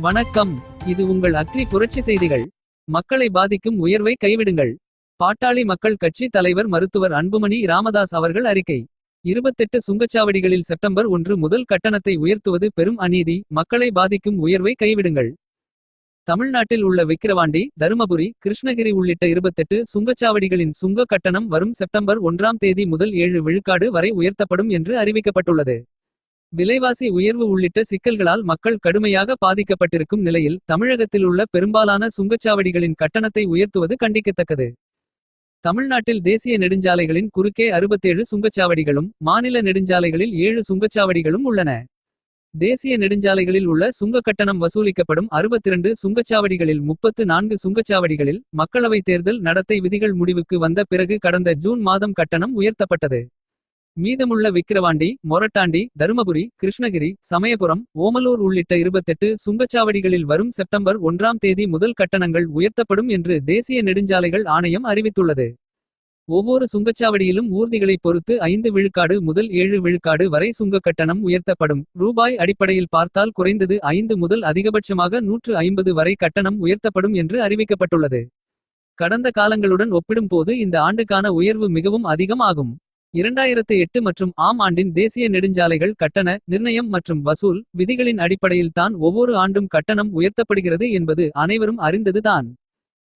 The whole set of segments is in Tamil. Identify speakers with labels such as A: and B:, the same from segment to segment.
A: வணக்கம். இது உங்கள் அக்னி புரட்சி செய்திகள். மக்களை பாதிக்கும் உயர்வை கைவிடுங்கள். பாட்டாளி மக்கள் கட்சி தலைவர் மருத்துவர் அன்புமணி ராமதாஸ் அவர்கள் அறிக்கை. இருபத்தெட்டு சுங்கச்சாவடிகளில் செப்டம்பர் ஒன்று முதல் கட்டணத்தை உயர்த்துவது பெரும் அநீதி. மக்களை பாதிக்கும் உயர்வை கைவிடுங்கள். தமிழ்நாட்டில் உள்ள விக்கிரவாண்டி தருமபுரி கிருஷ்ணகிரி உள்ளிட்ட இருபத்தெட்டு சுங்கச்சாவடிகளின் சுங்க கட்டணம் வரும் செப்டம்பர் ஒன்றாம் தேதி முதல் ஏழு விழுக்காடு வரை உயர்த்தப்படும் என்று அறிவிக்கப்பட்டுள்ளது. விலைவாசி உயர்வு உள்ளிட்ட சிக்கல்களால் மக்கள் கடுமையாக பாதிக்கப்பட்டிருக்கும் நிலையில் தமிழகத்தில் உள்ள பெரும்பாலான சுங்கச்சாவடிகளின் கட்டணத்தை உயர்த்துவது கண்டிக்கத்தக்கது. தமிழ்நாட்டில் தேசிய நெடுஞ்சாலைகளின் குறுக்கே அறுபத்தேழு சுங்கச்சாவடிகளும் மாநில நெடுஞ்சாலைகளில் ஏழு சுங்கச்சாவடிகளும் உள்ளன. தேசிய நெடுஞ்சாலைகளில் உள்ள சுங்க கட்டணம் வசூலிக்கப்படும் அறுபத்திரண்டு சுங்கச்சாவடிகளில் முப்பத்து நான்கு சுங்கச்சாவடிகளில் மக்களவைத் தேர்தல் நடத்தை விதிகள் முடிவுக்கு வந்த பிறகு கடந்த ஜூன் மாதம் கட்டணம் உயர்த்தப்பட்டது. மீதமுள்ள விக்கிரவாண்டி மொரட்டாண்டி தருமபுரி கிருஷ்ணகிரி சமயபுரம் ஓமலூர் உள்ளிட்ட இருபத்தெட்டு சுங்கச்சாவடிகளில் வரும் செப்டம்பர் ஒன்றாம் தேதி முதல் கட்டணங்கள் உயர்த்தப்படும் என்று தேசிய நெடுஞ்சாலைகள் ஆணையம் அறிவித்துள்ளது. ஒவ்வொரு சுங்கச்சாவடியிலும் ஊர்திகளைப் பொறுத்து ஐந்து விழுக்காடு முதல் ஏழு விழுக்காடு வரை சுங்க கட்டணம் உயர்த்தப்படும். ரூபாய் அடிப்படையில் பார்த்தால் குறைந்தது ஐந்து முதல் அதிகபட்சமாக நூற்று ஐம்பது வரை கட்டணம் உயர்த்தப்படும் என்று அறிவிக்கப்பட்டுள்ளது. கடந்த காலங்களுடன் ஒப்பிடும்போது இந்த ஆண்டுக்கான உயர்வு மிகவும் அதிகம் ஆகும் இரண்டாயிரத்து எட்டு மற்றும் ஆம் ஆண்டின் தேசிய நெடுஞ்சாலைகள் கட்டண நிர்ணயம் மற்றும் வசூல் விதிகளின் அடிப்படையில் தான் ஒவ்வொரு ஆண்டும் கட்டணம் உயர்த்தப்படுகிறது என்பது அனைவரும் அறிந்ததுதான்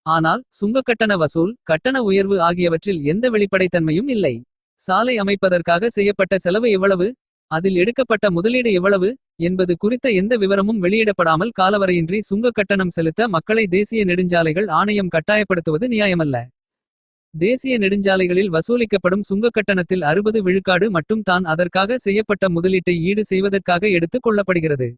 A: ஆனால் சுங்க கட்டண வசூல் கட்டண உயர்வு ஆகியவற்றில் எந்த வெளிப்படைத்தன்மையும் இல்லை. சாலை அமைப்பதற்காக செய்யப்பட்ட செலவு எவ்வளவு அதில் எடுக்கப்பட்ட முதலீடு எவ்வளவு என்பது குறித்த எந்த விவரமும் வெளியிடப்படாமல் காலவரையின்றி சுங்க கட்டணம் செலுத்த மக்களை தேசிய நெடுஞ்சாலைகள் ஆணையம் கட்டாயப்படுத்துவது நியாயமல்ல. தேசிய நெடுஞ்சாலைகளில் வசூலிக்கப்படும் சுங்க கட்டணத்தில் அறுபது விழுக்காடு மட்டும் தான் அதற்காக செய்யப்பட்ட முதலீட்டை ஈடு செய்வதற்காக எடுத்துக் கொள்ளப்படுகிறது.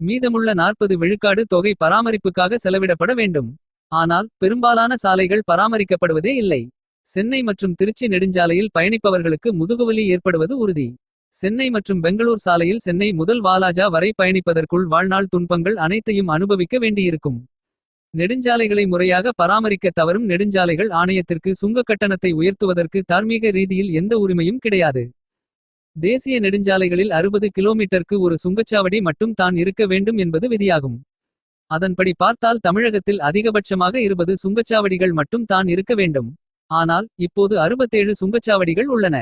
A: மீதமுள்ள நாற்பது விழுக்காடு தொகை பராமரிப்புக்காக செலவிடப்பட வேண்டும். ஆனால் பெரும்பாலான சாலைகள் பராமரிக்கப்படுவதே இல்லை. சென்னை மற்றும் திருச்சி நெடுஞ்சாலையில் பயணிப்பவர்களுக்கு முதுகுவலி ஏற்படுவது உறுதி. சென்னை மற்றும் பெங்களூர் சாலையில் சென்னை முதல் வாலாஜா வரை பயணிப்பதற்குள் வாழ்நாள் துன்பங்கள் அனைத்தையும் அனுபவிக்க வேண்டியிருக்கும். நெடுஞ்சாலைகளை முறையாக பராமரிக்க தவறும் நெடுஞ்சாலைகள் ஆணையத்திற்கு சுங்க கட்டணத்தை உயர்த்துவதற்கு தார்மீக ரீதியில் எந்த உரிமையும் கிடையாது. தேசிய நெடுஞ்சாலைகளில் அறுபது கிலோமீட்டருக்கு ஒரு சுங்கச்சாவடி மட்டும் தான் இருக்க வேண்டும் என்பது விதியாகும். அதன்படி பார்த்தால் தமிழகத்தில் அதிகபட்சமாக இருபது சுங்கச்சாவடிகள் மட்டும் தான் இருக்க வேண்டும். ஆனால் இப்போது அறுபத்தேழு சுங்கச்சாவடிகள் உள்ளன.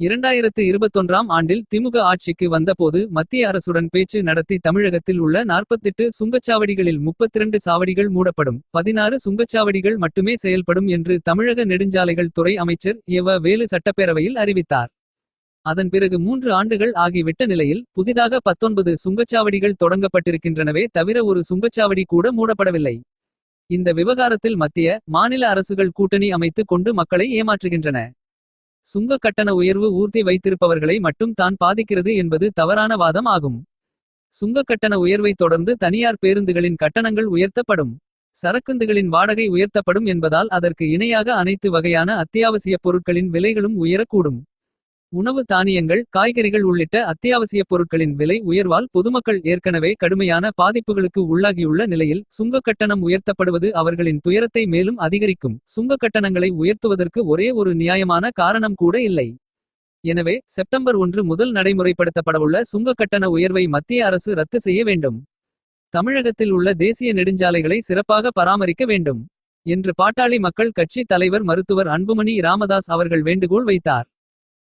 A: இரண்டாயிரத்து இருபத்தொன்றாம் ஆண்டில் திமுக ஆட்சிக்கு வந்தபோது மத்திய அரசுடன் பேச்சு நடத்தி தமிழகத்தில் உள்ள நாற்பத்தெட்டு சுங்கச்சாவடிகளில் முப்பத்திரண்டு சாவடிகள் மூடப்படும் பதினாறு சுங்கச்சாவடிகள் மட்டுமே செயல்படும் என்று தமிழக நெடுஞ்சாலைகள் துறை அமைச்சர் எவ. வேலு சட்டப்பேரவையில் அறிவித்தார். அதன் பிறகு மூன்று ஆண்டுகள் ஆகிவிட்ட நிலையில் புதிதாக பத்தொன்பது சுங்கச்சாவடிகள் தொடங்கப்பட்டிருக்கின்றனவே தவிர ஒரு சுங்கச்சாவடி கூட மூடப்படவில்லை. இந்த விவகாரத்தில் மத்திய மாநில அரசுகள் கூட்டணி அமைத்து கொண்டு மக்களை ஏமாற்றுகின்றன. சுங்க கட்டண உயர்வு ஊர்தி வைத்திருப்பவர்களை மட்டும் தான் பாதிக்கிறது என்பது தவறான வாதம் ஆகும். சுங்க கட்டண உயர்வை தொடர்ந்து தனியார் பேருந்துகளின் கட்டணங்கள் உயர்த்தப்படும். சரக்குந்துகளின் வாடகை உயர்த்தப்படும் என்பதால் அதற்கு இணையாக அனைத்து வகையான அத்தியாவசிய பொருட்களின் விலைகளும் உயரக்கூடும். உணவு தானியங்கள் காய்கறிகள் உள்ளிட்ட அத்தியாவசிய பொருட்களின் விலை உயர்வால் பொதுமக்கள் ஏற்கனவே கடுமையான பாதிப்புகளுக்கு உள்ளாகியுள்ள நிலையில் சுங்க கட்டணம் உயர்த்தப்படுவது அவர்களின் துயரத்தை மேலும் அதிகரிக்கும். சுங்க கட்டணங்களை உயர்த்துவதற்கு ஒரே ஒரு நியாயமான காரணம் கூட இல்லை. எனவே செப்டம்பர் ஒன்று முதல் நடைமுறைப்படுத்தப்படவுள்ள சுங்க கட்டண உயர்வை மத்திய அரசு ரத்து செய்ய வேண்டும். தமிழகத்தில் உள்ள தேசிய நெடுஞ்சாலைகளை சிறப்பாக பராமரிக்க வேண்டும். என்று பாட்டாளி மக்கள் கட்சி தலைவர் மருத்துவர் அன்புமணி ராமதாஸ் அவர்கள் வேண்டுகோள் வைத்தார்.